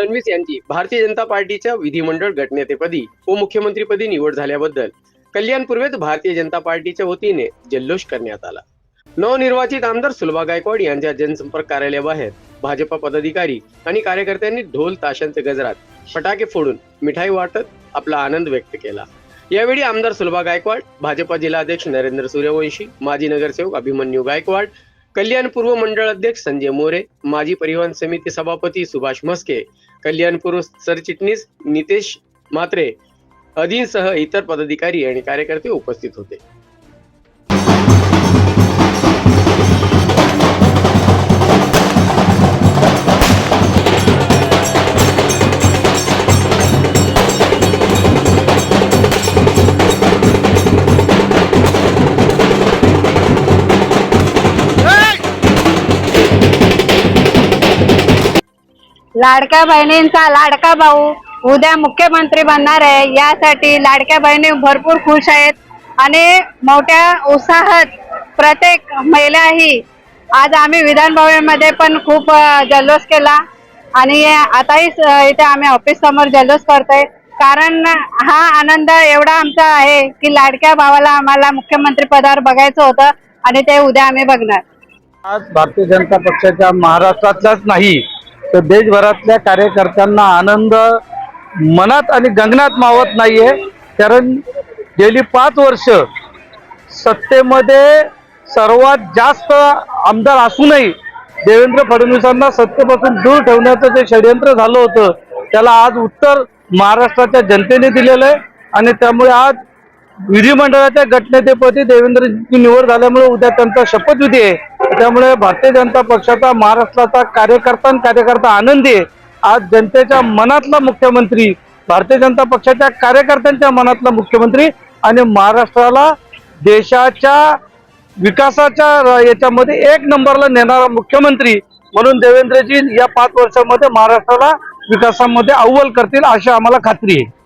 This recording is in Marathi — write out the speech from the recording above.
फडणवीस यांची भारतीय जनता पार्टीच्या विधिमंडळ गटनेतेपदी उपमुख्यमंत्रीपदी निवड झाल्याबद्दल कल्याण पूर्वेत भारतीय जनता पार्टीच्या वतीने जल्लोष करण्यात आला. नवनिर्वाचित आमदार सुलभा गायकवाड यांच्या जनसंपर्क कार्यालयाबाहेर भाजपा पदाधिकारी आणि कार्यकर्त्यांनी ढोल ताशांचे गजरात फटाके फोडून मिठाई वाटत आपला आनंद व्यक्त केला. यावेळी आमदार सुलभा गायकवाड भाजपा जिल्हाध्यक्ष नरेंद्र सूर्यवंशी माजी नगरसेवक अभिमन्यू गायकवाड कल्याण पूर्व मंडळ अध्यक्ष संजय मोरे माजी परिवहन समिती सभापती सुभाष म्हस्के कल्याण पूर्व सरचिटणीस नितेश मात्रे अधीनसह इतर पदाधिकारी आणि कार्यकर्ते उपस्थित होते. लाडक्या बहिणींचा लाडका भाऊ उद्या मुख्यमंत्री बनणार आहे. यासाठी लाडक्या बहिणी भरपूर खुश आहेत. आणि मोठ्या उत्साहात प्रत्येक महिलाही आज आम्ही विधान भवनमध्ये पण खूप जल्लोष केला. आणि आताही इथे आम्ही ऑफिस समोर जल्लोष करतोय. कारण हा आनंद एवढा आमचा आहे की लाडक्या भावाला आम्हाला मुख्यमंत्री पदावर बघायचं होतं आणि ते उद्या आम्ही बघणार. आज भारतीय जनता पक्षाच्या महाराष्ट्रातलाच नाही तर देशभरातल्या कार्यकर्त्यांना आनंद मनात आणि गगनात मावत नाहीये. कारण गेली पाच वर्ष सत्तेमध्ये सर्वात जास्त आमदार असूनही देवेंद्र फडणवीसांना सत्तेपासून दूर ठेवण्याचं जे षडयंत्र झालं होतं त्याला आज उत्तर महाराष्ट्राच्या जनतेने दिलेलं आहे. आणि त्यामुळे आज विधिमंडळाच्या गटनेतेपदी देवेंद्रजींची निवड झाल्यामुळे उद्या त्यांचा शपथविधी आहे. त्यामुळे भारतीय जनता पक्षाचा महाराष्ट्राचा कार्यकर्ता आणि कार्यकर्ता आनंदी आहे. आज जनतेच्या मनातला मुख्यमंत्री भारतीय जनता पक्षाच्या कार्यकर्त्यांच्या मनातला मुख्यमंत्री आणि महाराष्ट्राला देशाच्या विकासाच्या याच्यामध्ये एक नंबरला नेणारा मुख्यमंत्री म्हणून देवेंद्रजी या पाच वर्षामध्ये महाराष्ट्राला विकासामध्ये अव्वल करतील अशी आम्हाला खात्री आहे.